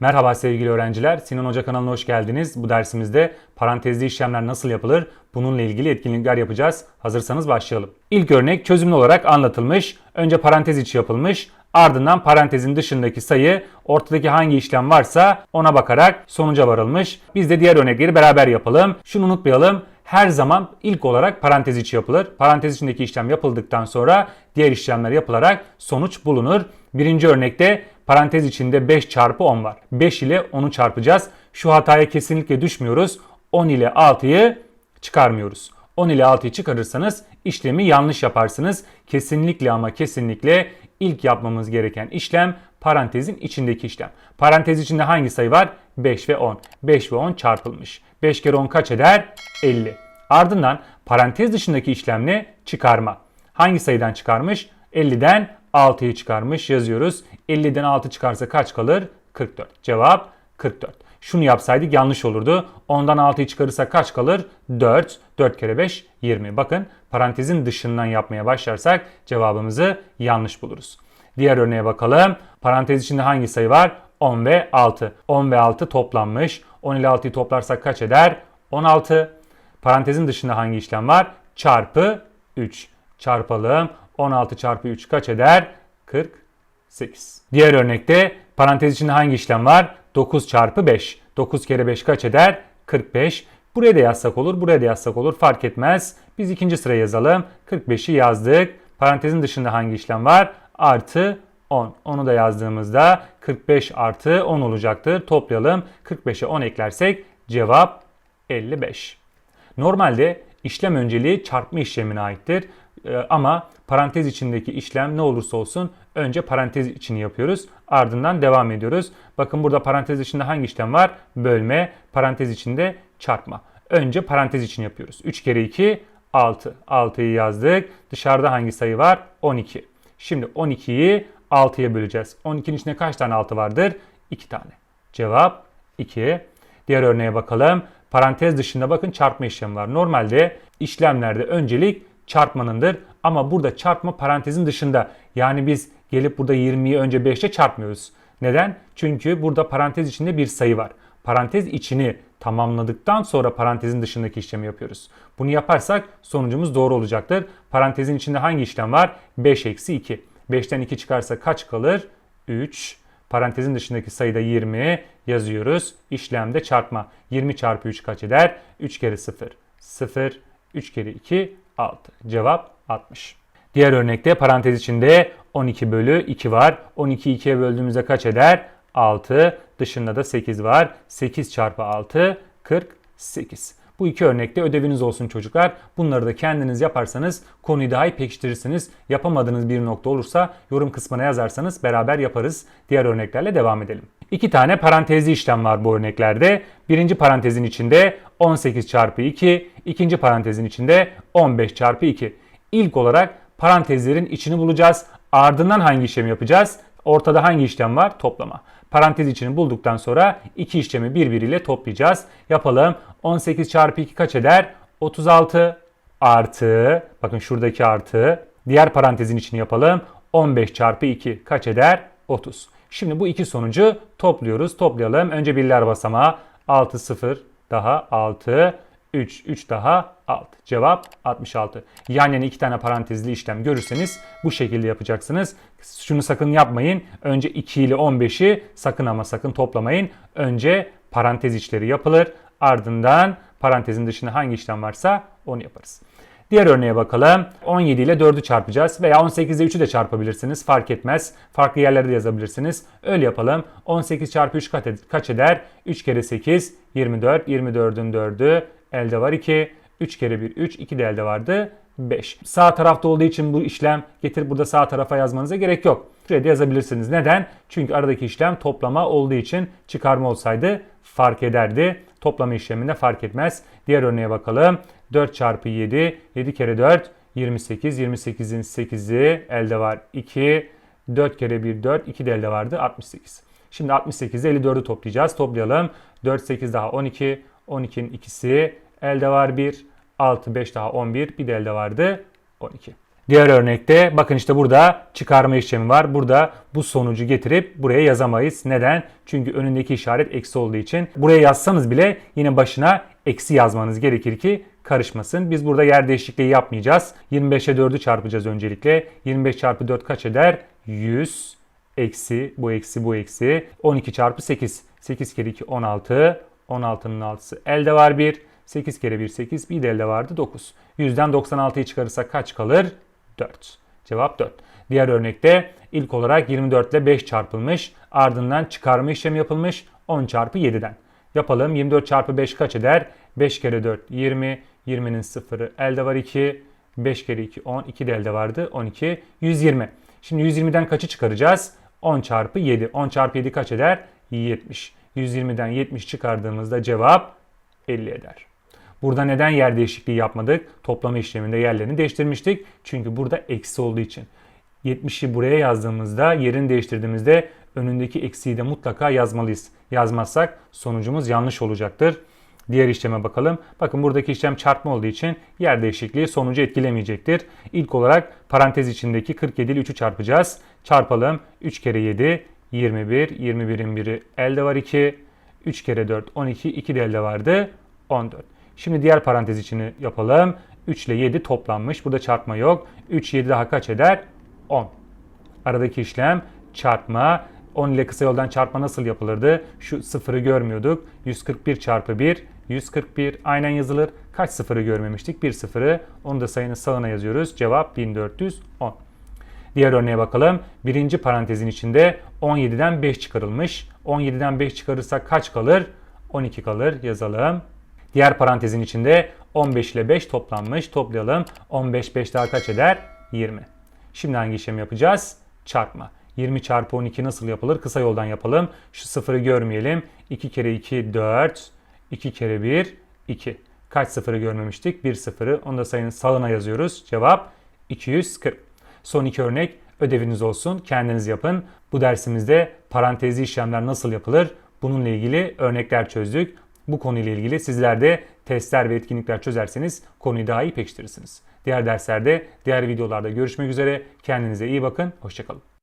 Merhaba sevgili öğrenciler. Sinan Hoca kanalına hoş geldiniz. Bu dersimizde parantezli işlemler nasıl yapılır? Bununla ilgili etkinlikler yapacağız. Hazırsanız başlayalım. İlk örnek çözümlü olarak anlatılmış. Önce parantez içi yapılmış. Ardından parantezin dışındaki sayı ortadaki hangi işlem varsa ona bakarak sonuca varılmış. Biz de diğer örnekleri beraber yapalım. Şunu unutmayalım. Her zaman ilk olarak parantez içi yapılır. Parantez içindeki işlem yapıldıktan sonra diğer işlemler yapılarak sonuç bulunur. Birinci örnekte parantez içinde 5 çarpı 10 var. 5 ile 10'u çarpacağız. Şu hataya kesinlikle düşmüyoruz. 10 ile 6'yı çıkarmıyoruz. 10 ile 6'yı çıkarırsanız işlemi yanlış yaparsınız. Kesinlikle ama kesinlikle ilk yapmamız gereken işlem parantezin içindeki işlem. Parantez içinde hangi sayı var? 5 ve 10. 5 ve 10 çarpılmış. 5 kere 10 kaç eder? 50. Ardından parantez dışındaki işlem ne? Çıkarma. Hangi sayıdan çıkarmış? 50'den 6'yı çıkarmış yazıyoruz. 50'den 6 çıkarsa kaç kalır? 44. Cevap 44. Şunu yapsaydık yanlış olurdu. 10'dan 6'yı çıkarırsak kaç kalır? 4. 4 kere 5 20. Bakın parantezin dışından yapmaya başlarsak cevabımızı yanlış buluruz. Diğer örneğe bakalım. Parantez içinde hangi sayı var? 10 ve 6. 10 ve 6 toplanmış. 10 ile 6'yı toplarsak kaç eder? 16. Parantezin dışında hangi işlem var? Çarpı 3. Çarpalım. 16 çarpı 3 kaç eder? 48. Diğer örnekte parantez içinde hangi işlem var? 9 çarpı 5. 9 kere 5 kaç eder? 45. Buraya da yazsak olur, buraya da yazsak olur. Fark etmez. Biz ikinci sıraya yazalım. 45'i yazdık. Parantezin dışında hangi işlem var? Artı 10. Onu da yazdığımızda 45 artı 10 olacaktır. Toplayalım. 45'e 10 eklersek cevap 55. Normalde işlem önceliği çarpma işlemine aittir. Ee, ama parantez içindeki işlem ne olursa olsun önce parantez içini yapıyoruz. Ardından devam ediyoruz. Bakın burada parantez içinde hangi işlem var? Bölme. Parantez içinde çarpma. Önce parantez için yapıyoruz. 3 kere 2 6. 6'yı yazdık. Dışarıda hangi sayı var? 12. Şimdi 12'yi 6'ya böleceğiz. 12'nin içinde kaç tane 6 vardır? 2 tane. Cevap 2. Diğer örneğe bakalım. Parantez dışında bakın çarpma işlemi var. Normalde işlemlerde öncelik çarpmanındır. Ama burada çarpma parantezin dışında. Yani biz gelip burada 20'yi önce 5'te çarpmıyoruz. Neden? Çünkü burada parantez içinde bir sayı var. Parantez içini tamamladıktan sonra parantezin dışındaki işlemi yapıyoruz. Bunu yaparsak sonucumuz doğru olacaktır. Parantezin içinde hangi işlem var? 5 eksi 2. 5'ten 2 çıkarsa kaç kalır? 3. Parantezin dışındaki sayıda 20 yazıyoruz. İşlemde çarpma. 20 çarpı 3 kaç eder? 3 kere 0. 0. 3 kere 2 6. Cevap 60. Diğer örnekte parantez içinde 12 bölü 2 var. 12'yi 2'ye böldüğümüzde kaç eder? 6. Dışında da 8 var. 8 çarpı 6 48. Bu iki örnekte ödeviniz olsun çocuklar. Bunları da kendiniz yaparsanız konuyu daha iyi pekiştirirsiniz. Yapamadığınız bir nokta olursa yorum kısmına yazarsanız beraber yaparız. Diğer örneklerle devam edelim. İki tane parantezli işlem var bu örneklerde. Birinci parantezin içinde 18 çarpı 2, ikinci parantezin içinde 15 çarpı 2. İlk olarak parantezlerin içini bulacağız. Ardından hangi işlemi yapacağız? Ortada hangi işlem var? Toplama. Parantez içini bulduktan sonra iki işlemi birbiriyle toplayacağız. Yapalım. 18 çarpı 2 kaç eder? 36 artı, bakın şuradaki artı. Diğer parantezin içini yapalım. 15 çarpı 2 kaç eder? 30. Şimdi bu iki sonucu topluyoruz. Toplayalım. Önce birler basamağı 6 0 daha 6 3 3 daha 6. Cevap 66. Yan yana iki tane parantezli işlem görürseniz bu şekilde yapacaksınız. Şunu sakın yapmayın. Önce 2 ile 15'i sakın ama sakın toplamayın. Önce parantez içleri yapılır. Ardından parantezin dışında hangi işlem varsa onu yaparız. Diğer örneğe bakalım. 17 ile 4'ü çarpacağız veya 18 ile 3'ü de çarpabilirsiniz. Fark etmez. Farklı yerlerde de yazabilirsiniz. Öyle yapalım. 18 çarpı 3 kaç eder? 3 kere 8 24. 24'ün 4'ü elde var 2. 3 kere 1 3. 2 de elde vardı 5. Sağ tarafta olduğu için bu işlem getir burada sağ tarafa yazmanıza gerek yok. Şuraya da yazabilirsiniz. Neden? Çünkü aradaki işlem toplama olduğu için çıkarma olsaydı fark ederdi. Toplama işleminde fark etmez. Diğer örneğe bakalım. 4 çarpı 7. 7 kere 4 28. 28'in 8'i elde var 2. 4 kere 1 4. 2 de elde vardı 68. Şimdi 68 ile 54'ü toplayacağız. Toplayalım. 4 8 daha 12. 12'nin ikisi elde var 1. 6 5 daha 11. Bir de elde vardı 12. Diğer örnekte bakın işte burada çıkarma işlemi var. Burada bu sonucu getirip buraya yazamayız. Neden? Çünkü önündeki işaret eksi olduğu için. Buraya yazsanız bile yine başına eksi yazmanız gerekir ki karışmasın. Biz burada yer değişikliği yapmayacağız. 25'e 4'ü çarpacağız öncelikle. 25 çarpı 4 kaç eder? 100 eksi bu eksi bu eksi 12 çarpı 8. 8 kere 2 16. 16'nın 6'sı elde var 1. 8 kere 1 8. Bir de elde vardı 9. 100'den 96'yı çıkarırsak kaç kalır? 4. Cevap 4. Diğer örnekte ilk olarak 24 ile 5 çarpılmış. Ardından çıkarma işlemi yapılmış 10 çarpı 7'den. Yapalım. 24 çarpı 5 kaç eder? 5 kere 4 20. 20'nin sıfırı elde var 2. 5 kere 2 10. 2 de elde vardı 12. 120. Şimdi 120'den kaçı çıkaracağız? 10 çarpı 7. 10 çarpı 7 kaç eder? 70. 120'den 70 çıkardığımızda cevap 50 eder. Burada neden yer değişikliği yapmadık? Toplama işleminde yerlerini değiştirmiştik. Çünkü burada eksi olduğu için. 70'i buraya yazdığımızda, yerini değiştirdiğimizde önündeki eksiği de mutlaka yazmalıyız. Yazmazsak sonucumuz yanlış olacaktır. Diğer işleme bakalım. Bakın buradaki işlem çarpma olduğu için yer değişikliği sonucu etkilemeyecektir. İlk olarak parantez içindeki 47 ile 3'ü çarpacağız. Çarpalım. 3 kere 7 21. 21'in biri elde var 2. 3 kere 4 12. 2 de elde vardı 14. Şimdi diğer parantez içini yapalım. 3 ile 7 toplanmış. Burada çarpma yok. 3 7 daha kaç eder? 10. Aradaki işlem çarpma. 10 ile kısa yoldan çarpma nasıl yapılırdı? Şu sıfırı görmüyorduk. 141 çarpı 1 141 aynen yazılır. Kaç sıfırı görmemiştik? Bir sıfırı. Onu da sayının sağına yazıyoruz. Cevap 1410. Diğer örneğe bakalım. Birinci parantezin içinde 17'den 5 çıkarılmış. 17'den 5 çıkarırsak kaç kalır? 12 kalır. Yazalım. Diğer parantezin içinde 15 ile 5 toplanmış. Toplayalım. 15 5 daha kaç eder? 20. Şimdi hangi işlemi yapacağız? Çarpma. 20 çarpı 12 nasıl yapılır? Kısa yoldan yapalım. Şu sıfırı görmeyelim. 2 kere 2 4. 2 kere 1 2. Kaç sıfırı görmemiştik? 1 sıfırı. Onu da sayının sağına yazıyoruz. Cevap 240. Son iki örnek ödeviniz olsun. Kendiniz yapın. Bu dersimizde parantezli işlemler nasıl yapılır? Bununla ilgili örnekler çözdük. Bu konuyla ilgili sizler de testler ve etkinlikler çözerseniz konuyu daha iyi pekiştirirsiniz. Diğer derslerde, diğer videolarda görüşmek üzere. Kendinize iyi bakın. Hoşçakalın.